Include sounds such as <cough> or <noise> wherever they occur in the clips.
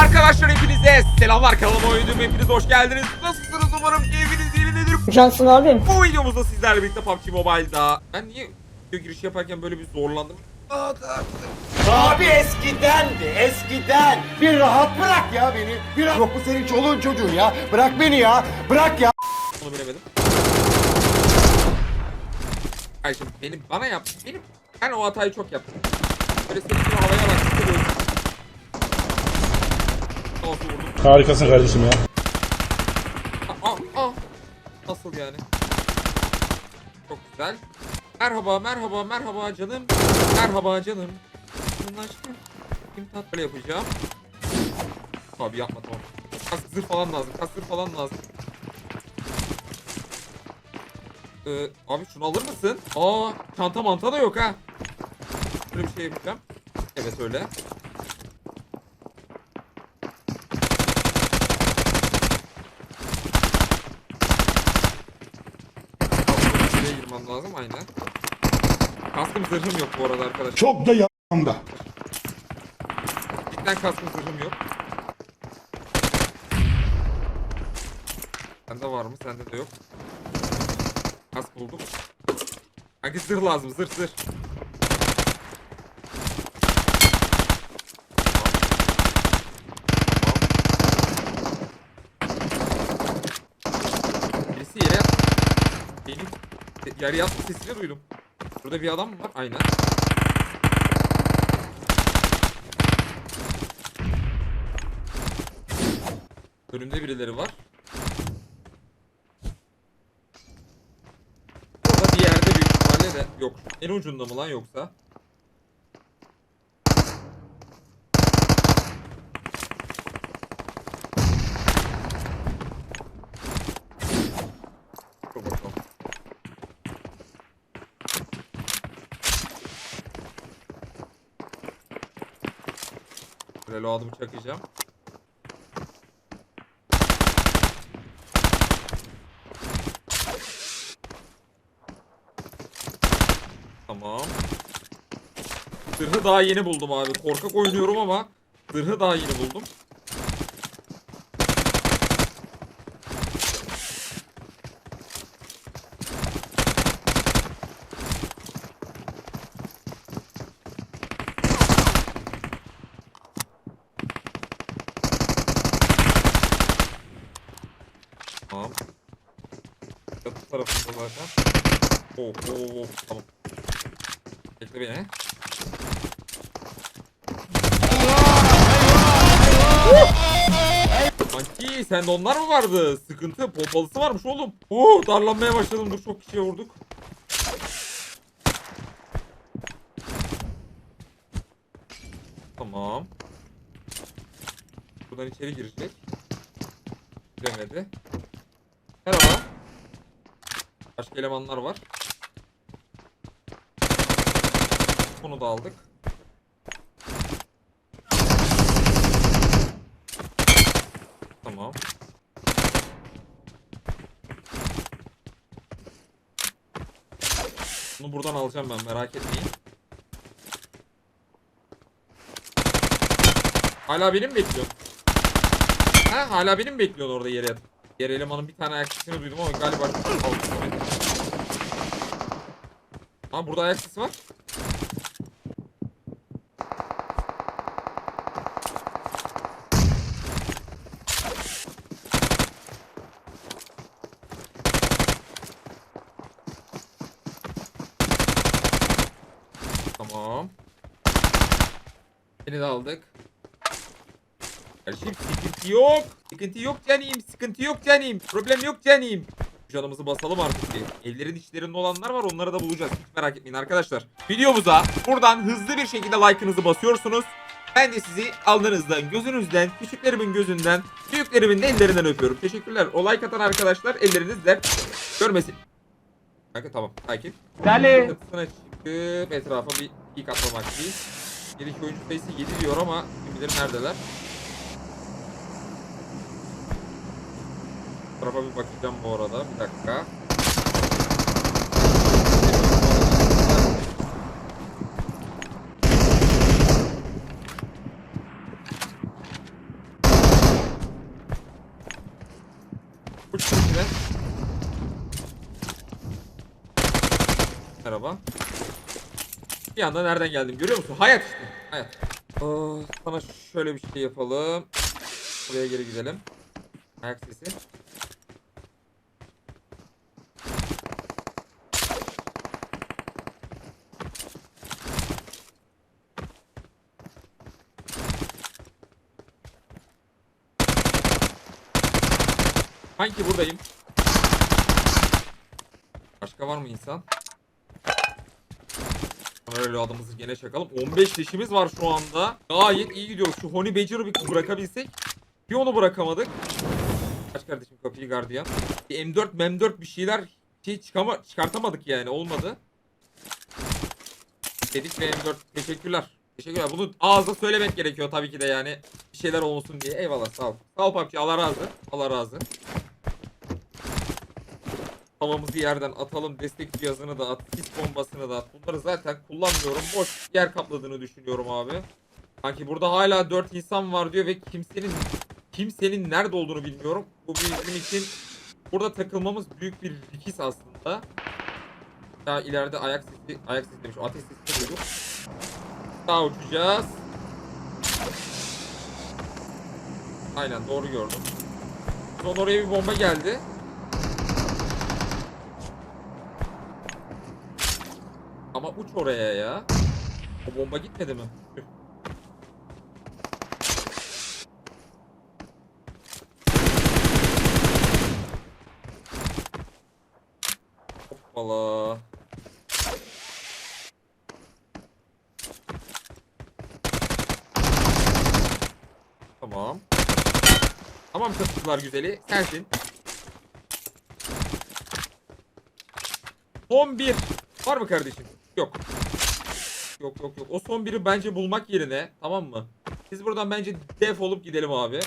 Arkadaşlar hepinize selamlar kanalıma oyunum hepiniz hoş geldiniz. Nasılsınız umarım keyfiniz yerindedir. Cansın abim. Bu videomuzda sizlerle birlikte PUBG Mobile'da. Ben niye video giriş yaparken böyle bir zorlandım? Aa, Abi eskidendi eskiden. Bir rahat bırak ya beni. Bir rahat. Yok bu senin çoluğun çocuğun ya. Bırak beni ya. Bırak ya. Onu bilemedim. Ay şimdi benim bana yap. Benim ben o hatayı çok yaptım. Böyle senin gibi havaya bak. Harikasın kardeşim ya. Nasıl yani? Çok güzel. Merhaba, merhaba, merhaba canım. Merhaba canım. Bunun aşkı. Kim tatlı yapacağım? Abi yapma tamam. Kask falan lazım. Kask falan lazım. Ee, abi şunu alır mısın? Aa, çanta manta da yok ha. Böyle bir şey yapacağım. Evet öyle. Lazım aynen. Kaskım zırhım yok bu arada arkadaşlar. Çok da yanımda. Cidden kaskım zırhım yok. Sende var mı? Sende de yok. Kask buldum. Hangi zırh lazım? Zırh zırh. Birisi yere yat. Benim yere yatma sesini duydum. Burada bir adam var? Aynen. Önümde birileri var. Orada bir yerde büyük ihtimalle de yok. En ucunda mı lan yoksa? Dur bakalım. Reload'umu çakacağım. Tamam. Zırhı daha yeni buldum abi. Korkak oynuyorum ama zırhı daha yeni buldum. Tamam. Çatı tarafında zaten. Oh, oh, oh. Tamam. Bekle beni. Kanki sende onlar mı vardı? Sıkıntı pompalısı varmış oğlum. Oo darlanmaya başladım dur çok kişiye vurduk. Tamam. Buradan içeri girecek. Giremedi. Merhaba. Başka elemanlar var. Bunu da aldık. Tamam. Bunu buradan alacağım ben merak etmeyin. Hala benim mi bekliyorsun? Ha hala benim mi bekliyorsun orada yere yatıp? Diğer elemanın bir tane ayak sesini duydum ama galiba. Ha burada ayak sesi var. Tamam. Seni de aldık. Kardeşim sıkıntı yok. Sıkıntı yok canım. Sıkıntı yok canım. Problem yok canım. Canımızı basalım artık bir. Evlerin içlerinde olanlar var onları da bulacağız. Hiç merak etmeyin arkadaşlar. Videomuza buradan hızlı bir şekilde like'ınızı basıyorsunuz. Ben de sizi alnınızdan, gözünüzden, küçüklerimin gözünden, büyüklerimin de ellerinden öpüyorum. Teşekkürler. O like atan arkadaşlar ellerinizle görmesin. Kanka tamam. Sakin. Dali. Çatısına çıkıp etrafa bir ilk atlamak değil. Gerideki oyuncu sayısı 7 diyor ama kim bilir neredeler. tarafa bir bakacağım bu arada. Bir dakika. Merhaba. Bir anda nereden geldim görüyor musun? Hayat işte. Hayat. Aa, sana şöyle bir şey yapalım. Buraya geri gidelim. Ayak sesi. Sanki buradayım. Başka var mı insan? Öyle adımızı gene çakalım. 15 leşimiz var şu anda. Gayet iyi gidiyoruz. Şu Honey Badger'ı bir bırakabilsek. Bir onu bırakamadık. Aç kardeşim kapıyı gardiyan. Bir M4 M4 bir şeyler şey çıkama çıkartamadık yani olmadı. Dedik ve M4 teşekkürler. Teşekkürler. Bunu ağızda söylemek gerekiyor tabii ki de yani. Bir şeyler olsun diye. Eyvallah sağ ol. Sağ ol PUBG Allah razı. Allah razı. Havamızı yerden atalım. Destek cihazını da at. Sis bombasını da at. Bunları zaten kullanmıyorum. Boş yer kapladığını düşünüyorum abi. Sanki burada hala 4 insan var diyor ve kimsenin kimsenin nerede olduğunu bilmiyorum. Bu bizim için burada takılmamız büyük bir risk aslında. Daha ileride ayak sesi, ayak sesi demiş. Ateş sesi duyduk. Daha uçacağız. Aynen doğru gördüm. Son oraya bir bomba geldi. Uç oraya ya. O bomba gitmedi mi? Tüh. Hoppala. Tamam. Tamam çatışçılar güzeli. Sensin. Son bir. Var mı kardeşim? Yok. Yok yok yok. O son biri bence bulmak yerine tamam mı? Biz buradan bence defolup gidelim abi.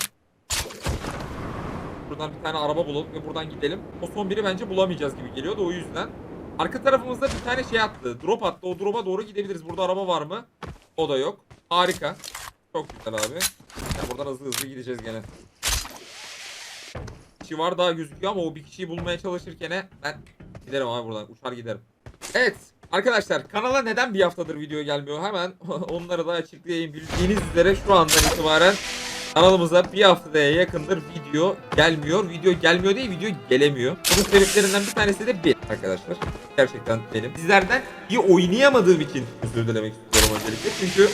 Buradan bir tane araba bulalım ve buradan gidelim. O son biri bence bulamayacağız gibi geliyordu o yüzden. Arka tarafımızda bir tane şey attı. Drop attı. O drop'a doğru gidebiliriz. Burada araba var mı? O da yok. Harika. Çok güzel abi. Ya buradan hızlı hızlı gideceğiz gene. Kişi var daha gözüküyor ama o bir kişiyi bulmaya çalışırken ben giderim abi buradan. Uçar giderim. Evet. Arkadaşlar kanala neden bir haftadır video gelmiyor hemen <laughs> onları da açıklayayım. Bildiğiniz üzere şu andan itibaren kanalımıza bir haftaya yakındır video gelmiyor. Video gelmiyor değil video gelemiyor. Bunun sebeplerinden bir tanesi de bir arkadaşlar. Gerçekten benim. Sizlerden iyi oynayamadığım için özür dilemek istiyorum öncelikle. Çünkü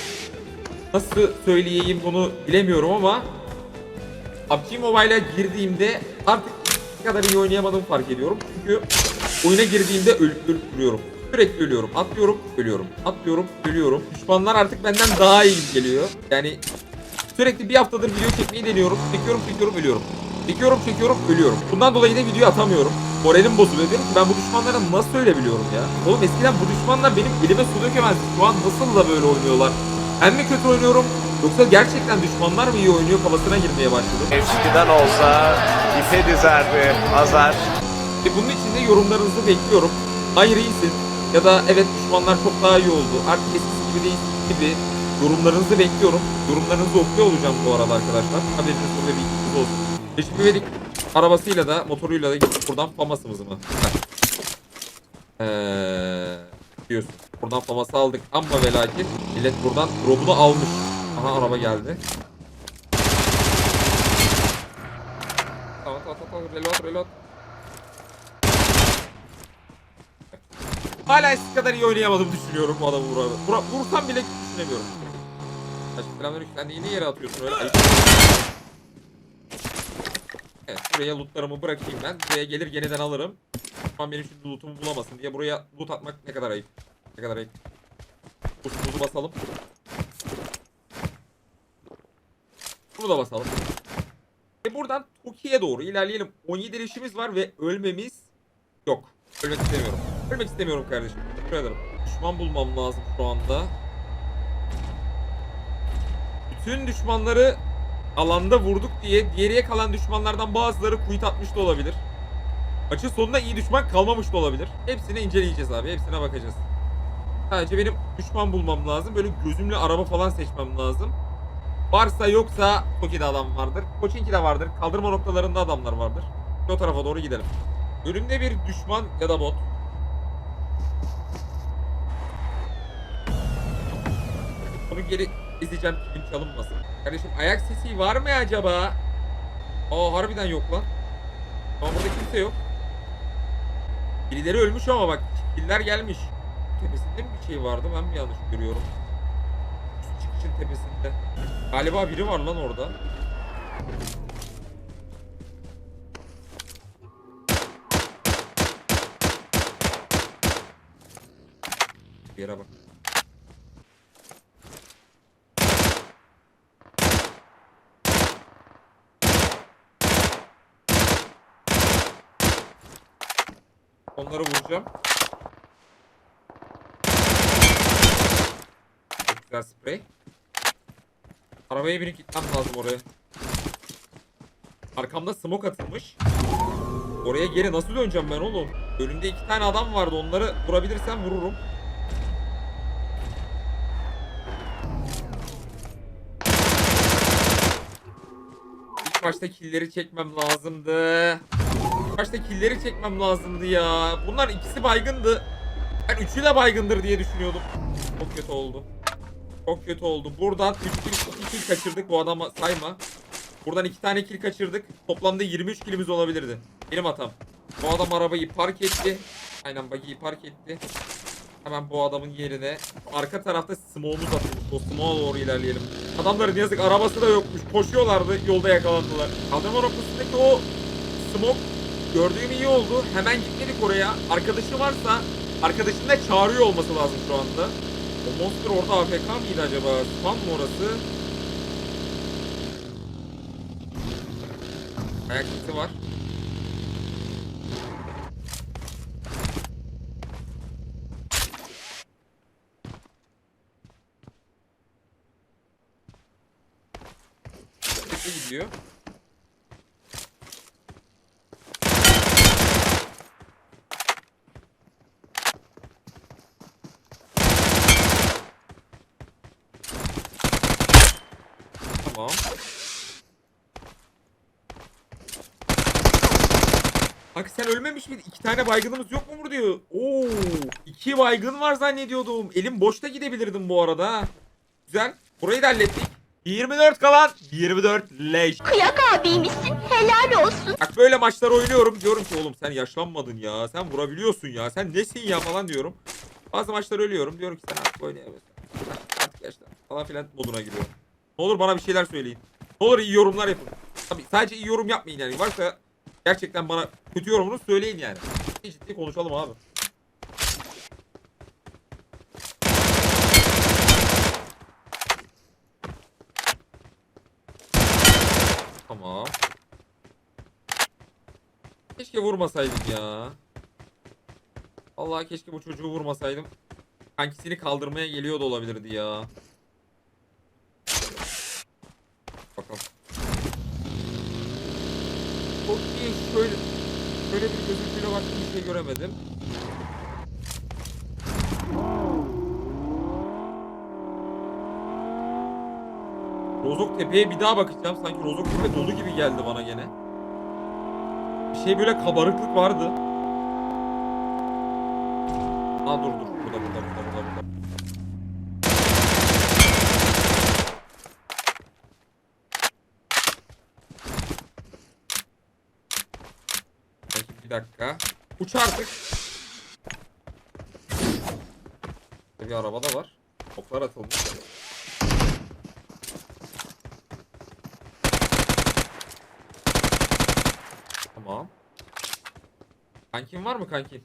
nasıl söyleyeyim bunu bilemiyorum ama PUBG Mobile'a girdiğimde artık ne kadar iyi oynayamadığımı fark ediyorum. Çünkü oyuna girdiğimde ölüp ölüp duruyorum. Sürekli ölüyorum. Atlıyorum, ölüyorum. Atlıyorum, ölüyorum. Düşmanlar artık benden daha iyi geliyor. Yani sürekli bir haftadır video çekmeyi deniyorum. Çekiyorum, çekiyorum, ölüyorum. Çekiyorum, çekiyorum, ölüyorum. Bundan dolayı da video atamıyorum. Moralim bozuluyor. Diyorum ki ben bu düşmanlara nasıl ölebiliyorum ya? Oğlum eskiden bu düşmanlar benim elime su dökemezdi. Şu an nasıl da böyle oynuyorlar? Ben mi kötü oynuyorum? Yoksa gerçekten düşmanlar mı iyi oynuyor kafasına girmeye başladım. Eskiden olsa ipe dizerdi Azar. Ve bunun için de yorumlarınızı bekliyorum. Hayır iyisin ya da evet düşmanlar çok daha iyi oldu. Artık eskisi gibi değil gibi yorumlarınızı bekliyorum. Yorumlarınızı okuyor olacağım bu arada arkadaşlar. Haberiniz ve bilginiz olsun. Teşekkür ederim. Arabasıyla da motoruyla da gidip buradan famasımızı mı? Eee diyorsun. Buradan faması aldık ama ve lakin millet buradan drop'unu almış. Aha araba geldi. Tamam tamam tamam reload reload. Hala eski kadar iyi oynayamadım düşünüyorum bu adamı vura. Vura vursam bile düşünemiyorum. Selamünaleyküm. Sen yine yere atıyorsun öyle. Ayıp. Evet buraya lootlarımı bırakayım ben. Buraya gelir yeniden alırım. Ama benim şimdi lootumu bulamasın diye buraya loot atmak ne kadar ayıp. Ne kadar ayıp. Boostumuzu basalım. Bunu da basalım. Ve buradan Toki'ye doğru ilerleyelim. 17 leşimiz var ve ölmemiz yok. Ölmek istemiyorum. Ölmek istemiyorum kardeşim. Teşekkür ederim. Düşman bulmam lazım şu anda. Bütün düşmanları alanda vurduk diye geriye kalan düşmanlardan bazıları kuyut atmış da olabilir. Maçın sonunda iyi düşman kalmamış da olabilir. Hepsini inceleyeceğiz abi. Hepsine bakacağız. Sadece benim düşman bulmam lazım. Böyle gözümle araba falan seçmem lazım. Varsa yoksa Toki'de adam vardır. Koçinki'de vardır. Kaldırma noktalarında adamlar vardır. O tarafa doğru gidelim. Önümde bir düşman ya da bot. Onu geri izleyeceğim kilim çalınmasın. Kardeşim ayak sesi var mı acaba? Aa harbiden yok lan. Ama burada kimse yok. Birileri ölmüş ama bak killer gelmiş. Tepesinde mi bir şey vardı ben mi yanlış görüyorum? Çıkışın tepesinde. Galiba biri var lan orada. Yere bak. Onları vuracağım. Çok güzel sprey. Arabaya binip gitmem lazım oraya. Arkamda smoke atılmış. Oraya geri nasıl döneceğim ben oğlum? Önümde iki tane adam vardı. Onları vurabilirsem vururum. Başta killleri çekmem lazımdı. İlk başta killleri çekmem lazımdı ya. Bunlar ikisi baygındı. Ben üçü de baygındır diye düşünüyordum. Çok kötü oldu. Çok kötü oldu. Buradan 3 kill, 2 kill kaçırdık bu adama sayma. Buradan 2 tane kill kaçırdık. Toplamda 23 killimiz olabilirdi. Benim hatam. Bu adam arabayı park etti. Aynen buggy'yi park etti. Hemen bu adamın yerine arka tarafta smoke'umuz atılmış. O smoke'a doğru ilerleyelim. Adamların yazık arabası da yokmuş. Koşuyorlardı yolda yakalandılar. Kaldırma noktasındaki o smoke gördüğüm iyi oldu. Hemen gitmedik oraya. Arkadaşı varsa arkadaşını da çağırıyor olması lazım şu anda. O monster orada AFK mıydı acaba? Spam mı orası? Ayak sesi var. Gidiyor. Tamam. Bak sen ölmemiş miydin? İki tane baygınımız yok mu diyor. Oo, iki baygın var zannediyordum. Elim boşta gidebilirdim bu arada. Güzel. Burayı da hallettik. 24 kalan 24 leş. Kıyak abiymişsin. Helal olsun. Bak böyle maçlar oynuyorum. Diyorum ki oğlum sen yaşlanmadın ya. Sen vurabiliyorsun ya. Sen nesin ya falan diyorum. Bazı maçlar ölüyorum. Diyorum ki sen artık oynayamıyorsun. Artık yaşlan falan filan moduna giriyorum. Ne olur bana bir şeyler söyleyin. Ne olur iyi yorumlar yapın. Tabii sadece iyi yorum yapmayın yani. Varsa gerçekten bana kötü yorumunu söyleyin yani. Ciddi ciddi konuşalım abi. Tamam. Keşke vurmasaydım ya. Vallahi keşke bu çocuğu vurmasaydım. Kankisini kaldırmaya geliyor da olabilirdi ya. Bakalım. Çok iyi şöyle şöyle bir gözüntüyle baktım bir şey göremedim. Rozok Tepe'ye bir daha bakacağım. Sanki Rozok Tepe dolu gibi geldi bana gene. Şey böyle kabarıklık vardı. Aa dur dur. Burada burada burada burada burada. Bir dakika. Uç artık. Bir araba da var. Oklar atılmış. Tamam. Kankin var mı kankin?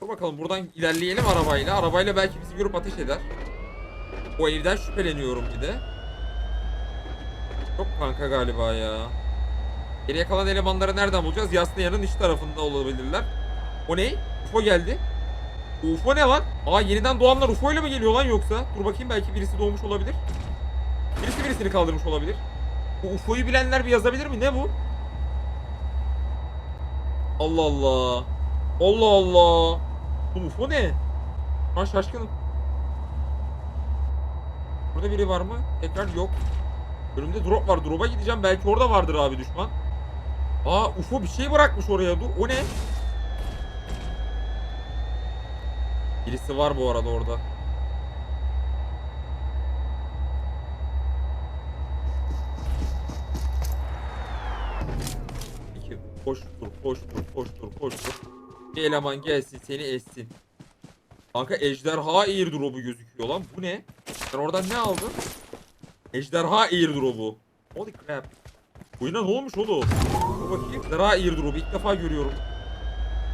Dur bakalım buradan ilerleyelim arabayla. Arabayla belki bizi görüp ateş eder. O evden şüpheleniyorum bir de. Çok kanka galiba ya. Geriye kalan elemanları nereden bulacağız? Yasnayan'ın iç tarafında olabilirler. O ne? UFO geldi. UFO ne lan? Aa yeniden doğanlar UFO ile mi geliyor lan yoksa? Dur bakayım belki birisi doğmuş olabilir. Birisini kaldırmış olabilir. Bu UFO'yu bilenler bir yazabilir mi? Ne bu? Allah Allah. Allah Allah. Bu UFO ne? Ben şaşkınım. Burada biri var mı? Tekrar yok. Önümde drop var. Drop'a gideceğim. Belki orada vardır abi düşman. Aa UFO bir şey bırakmış oraya. Dur o ne? Birisi var bu arada orada. İki. Koş dur, koş dur, koş dur, koş dur. Bir eleman gelsin seni ezsin. Kanka ejderha airdrop'u gözüküyor lan. Bu ne? Sen oradan ne aldın? Ejderha airdrop'u. Holy crap. Oyuna ne olmuş oğlum? Dur bakayım. Ejderha airdrop'u ilk defa görüyorum.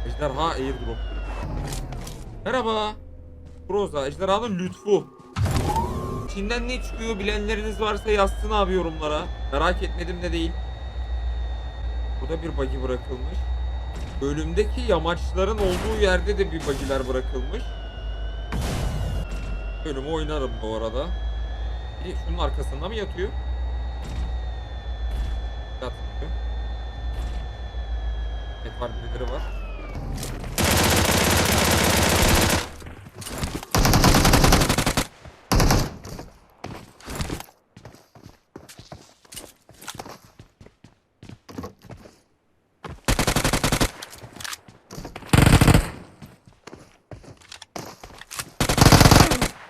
Ejderha airdrop. Merhaba. Proza, ejderhanın lütfu. İçinden ne çıkıyor bilenleriniz varsa yazsın abi yorumlara. Merak etmedim de değil. Burada bir bagi bırakılmış. Bölümdeki yamaçların olduğu yerde de bir bagiler bırakılmış. Bölümü oynarım bu arada. Biri şunun arkasında mı yatıyor? Yatmıyor. Evet var birileri var.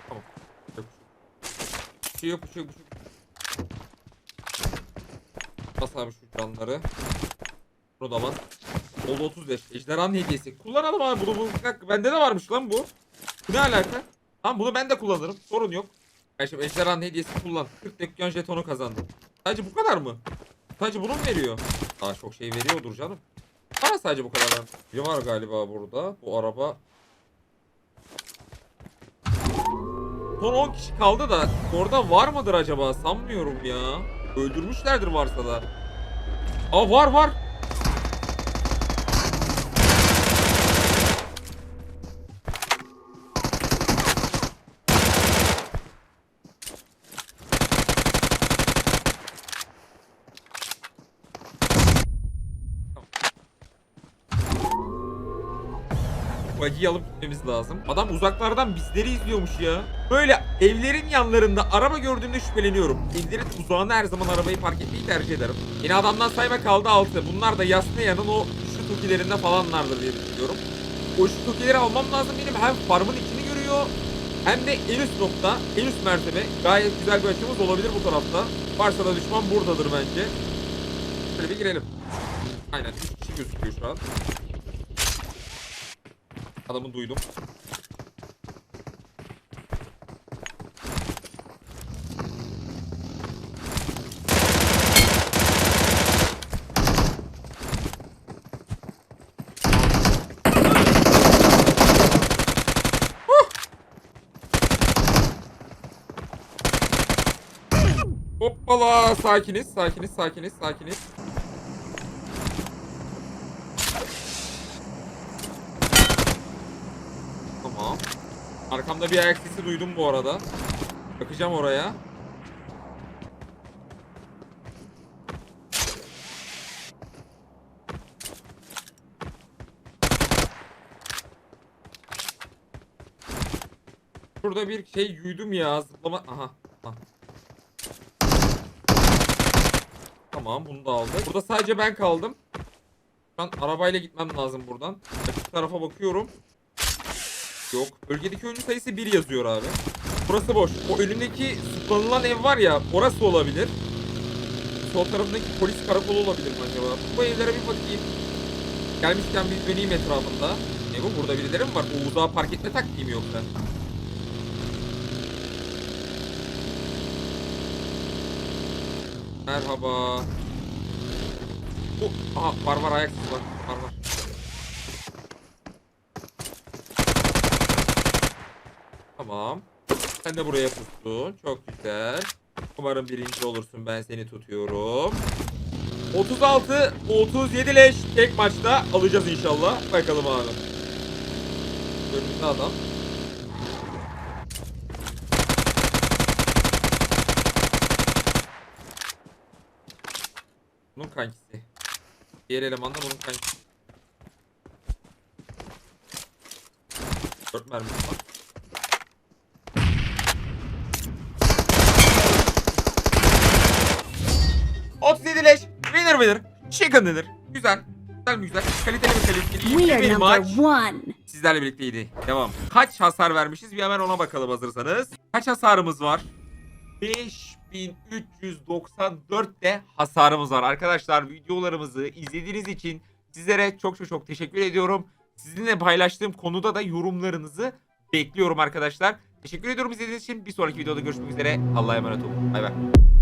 Tamam. Yok. Bir şey yok. Bas abi şu canları. Bunu da bas. Oldu 35. Ejderhanın hediyesi. Kullanalım abi bunu. bu bende de varmış lan bu. Bu ne alaka? Tamam bunu ben de kullanırım. Sorun yok. Şimdi ejderhanın hediyesi kullan. 40 dükkan jetonu kazandım. Sadece bu kadar mı? Sadece bunu mu veriyor? Daha çok şey veriyordur canım. Bana sadece bu kadar. Biri var galiba burada. Bu araba Son 10 kişi kaldı da orada var mıdır acaba? Sanmıyorum ya. Öldürmüşlerdir varsa da. Aa var var. Bagiyi alıp gitmemiz lazım. Adam uzaklardan bizleri izliyormuş ya. Böyle evlerin yanlarında araba gördüğümde şüpheleniyorum. Evlerin uzağına her zaman arabayı park etmeyi tercih ederim. Yine adamdan sayma kaldı altı. Bunlar da Yasnaya'nın o şu tokilerinde falanlardır diye düşünüyorum. O şu tokileri almam lazım benim. Hem farmın içini görüyor hem de en üst nokta, en üst mertebe. Gayet güzel bir açımız olabilir bu tarafta. Varsa da düşman buradadır bence. Şöyle bir girelim. Aynen 3 kişi gözüküyor şu an. Adamı duydum. Hoppala sakiniz sakiniz sakiniz sakiniz. Tamam. Arkamda bir ayak sesi duydum bu arada. Bakacağım oraya. Şurada bir şey duydum ya zıplama. Aha. aha. Tamam bunu da aldık. Burada sadece ben kaldım. Şu an arabayla gitmem lazım buradan. Açık tarafa bakıyorum. Yok. Bölgedeki oyuncu sayısı 1 yazıyor abi. Burası boş. O önündeki zıplanılan ev var ya orası olabilir. Sol tarafındaki polis karakolu olabilir mi acaba? Bu evlere bir bakayım. Gelmişken bir döneyim etrafında. Ne bu? Burada birileri mi var? O uzağa park etme taktiği mi yoksa? Merhaba. Bu, aha var var ayak var. Var var. Tamam. Sen de buraya pustun. Çok güzel. Umarım birinci olursun. Ben seni tutuyorum. 36 37 leş tek maçta alacağız inşallah. Bakalım abi. Önümüzde adam. Bunun kankisi. Diğer eleman da bunun kankisi. 4 mermi var. 37 leş. Winner winner. Chicken dinner. Güzel. Güzel mi güzel? Kaliteli mi kaliteli? We İyi are bir maç. one. Sizlerle birlikteydi. Devam. Kaç hasar vermişiz? Bir hemen ona bakalım hazırsanız. Kaç hasarımız var? 5394 de hasarımız var. Arkadaşlar videolarımızı izlediğiniz için sizlere çok çok çok teşekkür ediyorum. Sizinle paylaştığım konuda da yorumlarınızı bekliyorum arkadaşlar. Teşekkür ediyorum izlediğiniz için. Bir sonraki videoda görüşmek üzere. Allah'a emanet olun. Bay bay.